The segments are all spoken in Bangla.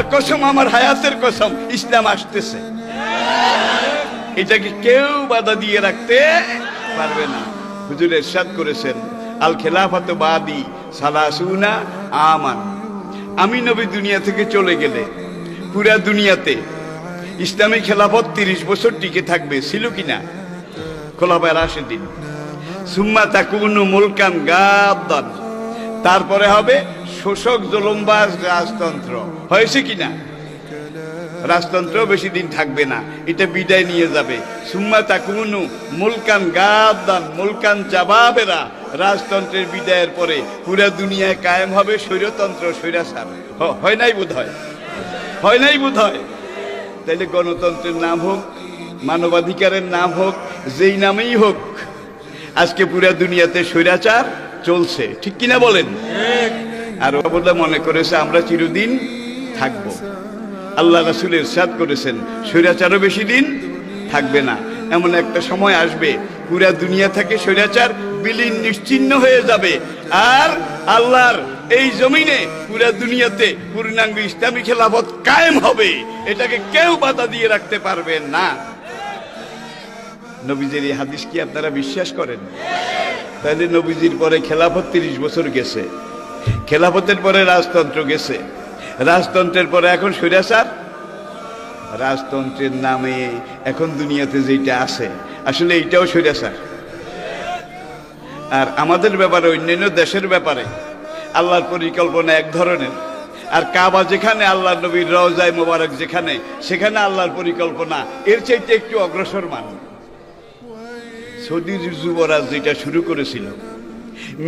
আল্লাহর কসম, আমার হায়াতের কসম, ইসলাম আসতেছে। এটাকে কেউ বাধা দিয়ে রাখতে পারবে না। হুজুর এরশাদ করেছেন, আল খেলাফাত বাদি সালাসুনা আমান। আমি নবী দুনিয়া থেকে চলে গেলে, পুরা দুনিয়াতে ইসলামী খেলাফত তিরিশ বছর টিকে থাকবে, ছিল কিনা খোলাফায় রাশেদিন। সুম্মা তাকুনু মুলকান গাদ্দান। তারপরে হবে শোষক জলম্বাজ রাজতন্ত্র। হয়েছে কিনা রাজতন্ত্র বেশি দিন থাকবে না। এটা বিদায় নিয়ে যাবে। সুম্মা তাকুনু মুলকান গাদ্দান, মুলকান জাবাবেরা রাজতন্ত্রের বিদায়ের পরে পুরা দুনিয়ায় কায়েম হবে স্বৈরতন্ত্র, স্বৈরাচার। হয় নাই বোধ হয় হয় নাই বোধ হয় তাইলে গণতন্ত্রের নাম হোক, মানবাধিকারের নাম হোক, যেই নামেই হোক, আজকে পুরা দুনিয়াতে স্বৈরাচার চলছে। ঠিক কিনা বলেন? আর ওরা মনে করেছে, আমরা চিরদিন থাকব। আল্লাহ রাসুল ইরশাদ করেছেন, স্বৈরাচারও বেশি দিন থাকবে না। এমন একটা সময় আসবে, পুরা দুনিয়া থেকে স্বৈরাচার বিলীন নিশ্চিন্ন হয়ে যাবে। আর আল্লাহর এই জমিনে পুরা দুনিয়াতে পূর্ণাঙ্গ ইসলামী খেলাফত কায়েম হবে, এটাকে কেউ বাধা দিয়ে রাখতে পারবে না। নবীজির এই হাদিস কি আপনারা বিশ্বাস করেন? তাহলে নবীজির পরে খেলাফত তিরিশ বছর গেছে। খেলাফতের পরে রাজতন্ত্র গেছে। রাজতন্ত্রের পরে এখন স্বৈরাচার রাজতন্ত্রের নামে এখন দুনিয়াতে যেটা আছে, আসলে এইটাও স্বৈরাচার আর আমাদের ব্যাপারে, অন্যান্য দেশের ব্যাপারে, আল্লাহর পরিকল্পনা এক ধরনের। আর কাবা যেখানে আল্লাহ নবীর রওজায় মোবারক যেখানে, সেখানে আল্লাহর পরিকল্পনা, এর চাইতে একটু অগ্রসর মান সৌদি যুবরাজ যেটা শুরু করেছিল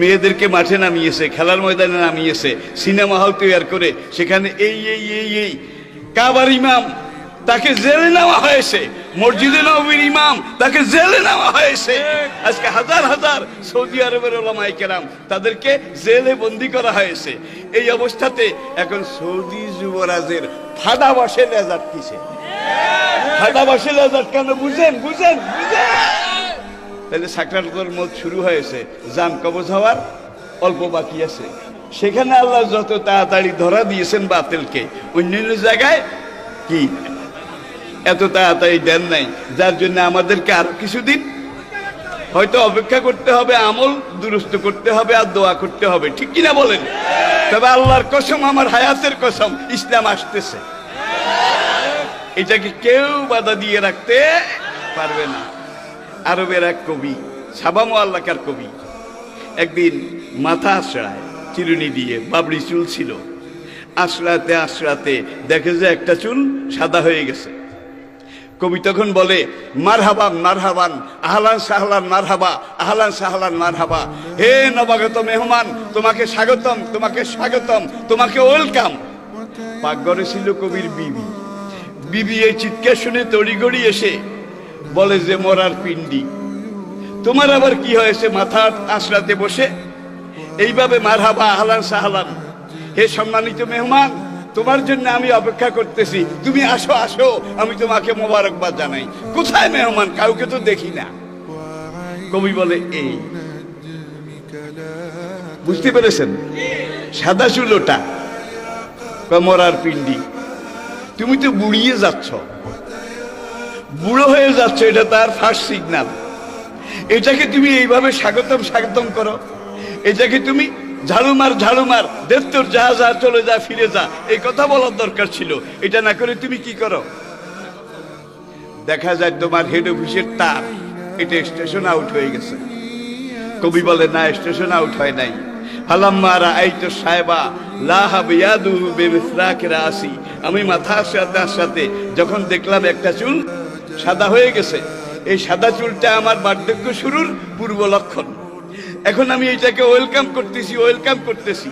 মেয়েদেরকে মাঠে নামিয়েছে, খেলার ময়দানে নামিয়েছে, সিনেমা হল তৈরি করে, সেখানে এই এই এই এই, কাবার ইমাম তাকে জেলে নেওয়া হয়েছে, মসজিদে নবীর ইমাম তাকে জেলে নেওয়া হয়েছে। আজকে হাজার হাজার সৌদি আরবের ওলামাই কেরাম তাদেরকে জেলে বন্দি করা হয়েছে। এই অবস্থাতে এখন সৌদি যুবরাজের ফাডা বসে লেজার কিসে? ফাডা বসে লেজার কেন? বুঝেন বুঝেন বুঝেন। তাহলে সাকরাতুল মত শুরু হয়েছে। যান কবজ হওয়ার অল্প বাকি আছে। সেখানে আল্লাহ যত তাড়াতাড়ি ধরা দিয়েছেন বাতিলকে, অন্যান্য জায়গায় কি? এত তাড়াতাড়ি দেন নাই। যার জন্য আমাদেরকে আরও কিছুদিন হয়তো অপেক্ষা করতে হবে, আমল দুরুস্ত করতে হবে আর দোয়া করতে হবে। ঠিক কিনা বলেন? তবে আল্লাহর কসম, আমার হায়াতের কসম, ইসলাম আসতেছে। এটাকে কেউ বাধা দিয়ে রাখতে পারবে না। আরবের এক কবি সাবামো আল্লাকার কবি, একদিন মাথা আশ্রায়, চিরুনি দিয়ে বাবরি চুল ছিল। আশ্রাতে আশ্রাতে দেখে যে একটা চুল সাদা হয়ে গেছে। কবি তখন বলে, মারহাবান মারহাবান, আহলান সাহলান মারহাবা, আহলান সাহলান মারহাবা। হে নবাগত মেহমান, তোমাকে স্বাগতম তোমাকে স্বাগতম, তোমাকে ওয়েলকাম। পাকঘরে ছিল কবির বিবি। বিবি এই চিৎকার শুনে তড়িগড়ি এসে বলে যে মরার পিণ্ডি তোমার আবার কি হয়েছে মাথা আশ্রাতে বসে? এইভাবে মারহাবা আহলান সাহালান। হে সম্মানিত মেহমান, তোমার জন্য আমি অপেক্ষা করতেছি। তুমি আসো আসো, আমি তোমাকে মোবারকবাদ জানাই। কোথায় মেহমান? কাউকে তো দেখি না। কবি বলে, এই। বুঝতে পেরেছেন? সাদা চুলোটা। মরার পিণ্ডি তুমি তো বুড়িয়ে যাচ্ছ। বুড়ো হয়ে যাচ্ছ, এটা তার ফার্স্ট সিগনাল এটাকে তুমি এইভাবে স্বাগতম স্বাগতম করো। এটাকে তুমি ঝাড়ু মার ঝাড়ু মার তোর যা যা চলে যা, ফিরে যা, এই কথা বলার দরকার ছিল। এটা না করে তুমি কি করো? দেখা যায় তোমার হেড অফিসের তার, এটা স্টেশন আউট হয়ে গেছে। কবি বলে, না স্টেশন আউট হয় নাই। হালাম্মারা আইতো সাহেবা লাহাব ইয়াদু বেমিসরাকেরা আসি আমি মাথার সাথে সাথে যখন দেখলাম একটা চুল সাদা হয়ে গেছে। এই সাদা চুলটা আমার বার্ধক্য শুরুর পূর্ব লক্ষণ। এখন আমি এটাকে ওয়েলকাম করতেছি ওয়েলকাম করতেছি।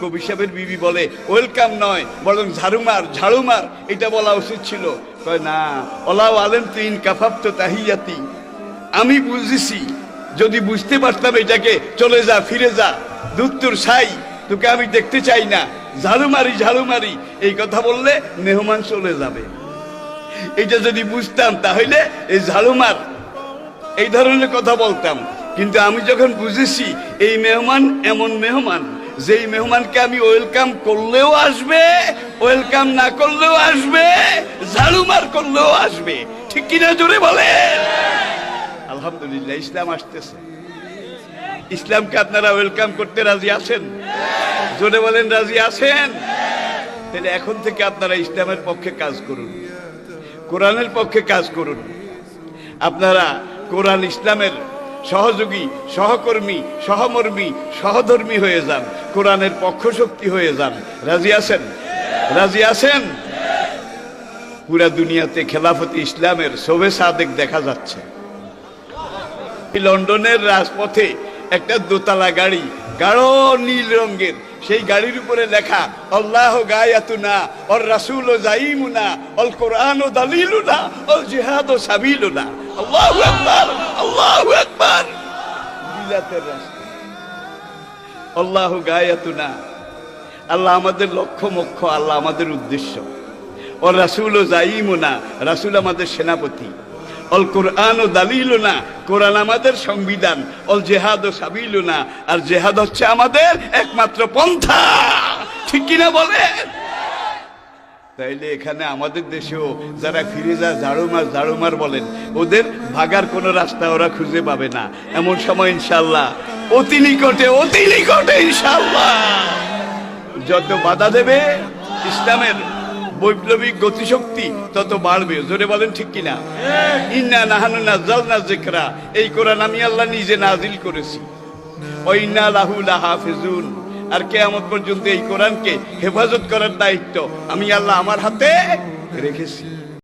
কবি সাহেবের বিবি বলে ওয়েলকাম নয়, বরং ঝাড়ুমার ঝাড়ুমার। এটা বলা উচিত ছিল। কয়, না ওলাও আলেম তিন কাফাপ্ত তাহিয়াতি। আমি বুঝেছি, যদি বুঝতে পারতাম এটাকে, চলে যা, ফিরে যা। দুত্তর সাই তোকে আমি দেখতে চাই না। ঝাড়ু মারি ঝাড়ু মারি এই কথা বললে মেহমান চলে যাবে। এটা যদি বুঝতাম তাহলে এই ঝাড়ু মার এই ধরনের কথা বলতাম। কিন্তু আমি যখন বুঝেছি এই মেহমান এমন মেহমান, যেই মেহমানকে আমি ওয়েলকাম করলেও আসবে, ওয়েলকাম না করলেও আসবে ঝাড়ু মার করলেও আসবে। ঠিক কিনা জোরে বলে আলহামদুলিল্লাহ, ইসলাম আসতেছে। ইসলামকে আপনারা ওয়েলকাম করতে রাজি আছেন? জোরে বলেন, রাজি আছেন? তাহলে এখন থেকে আপনারা ইসলামের পক্ষে কাজ করুন। কোরআনের পক্ষে কাজ করুন। আপনারা কোরআন ইসলামের সহযোগী, সহকর্মী, সহমর্মী, সহধর্মী হয়ে যান। কোরআনের পক্ষ শক্তি হয়ে যান। রাজি আছেন? রাজি আছেন? পুরা দুনিয়াতে খেলাফতি ইসলামের শোভে সাদেক দেখা যাচ্ছে। লন্ডনের রাজপথে একটা দোতলা গাড়ি গাঢ় নীল রঙের সেই গাড়ির উপরে লেখা, আল্লাহ গায়াতুনা, ওর রাসূল জাইমুনা অল কোরআন দালিলুনা অল জিহাদ সাবিলুনা। আল্লাহু আকবার আল্লাহু আকবার। বিলাতের রাস্তা। আল্লাহ গায়াতুনা, আল্লাহ আমাদের লক্ষ্য মক্ষ আল্লাহ আমাদের উদ্দেশ্য। ও রাসুল ও জাইমুনা, রাসুল আমাদের সেনাপতি। অল কোরআন ও দালিল না কোরআন আমাদের সংবিধান, অল জেহাদ ও সাবিল না আর জেহাদ হচ্ছে আমাদের একমাত্র পন্থা। ঠিক কিনা বলে তাইলে এখানে আমাদের দেশেও যারা ফিরে যায় ঝাড়ুমার ঝাড়ুমার বলেন, ওদের ভাগার কোনো রাস্তা ওরা খুঁজে পাবে না। এমন সময় ইনশাল্লাহ অতি নিকটে অতি নিকটে ইনশাল্লাহ যত বাধা দেবে, ইসলামের বৈপ্লবিক গতিশক্তি তত বাড়বে, জোরে বলেন ঠিক কিনা? ইন্না নাহানু নাজ্জাল নাজিকরা এই কোরআন আমি আল্লাহ নিজে নাজিল করেছি। ও ইন্না লাহু লাহাফিজুন, আর কেয়ামত পর্যন্ত এই কোরআনকে হেফাজত করার দায়িত্ব আমি আল্লাহ আমার হাতে রেখেছি।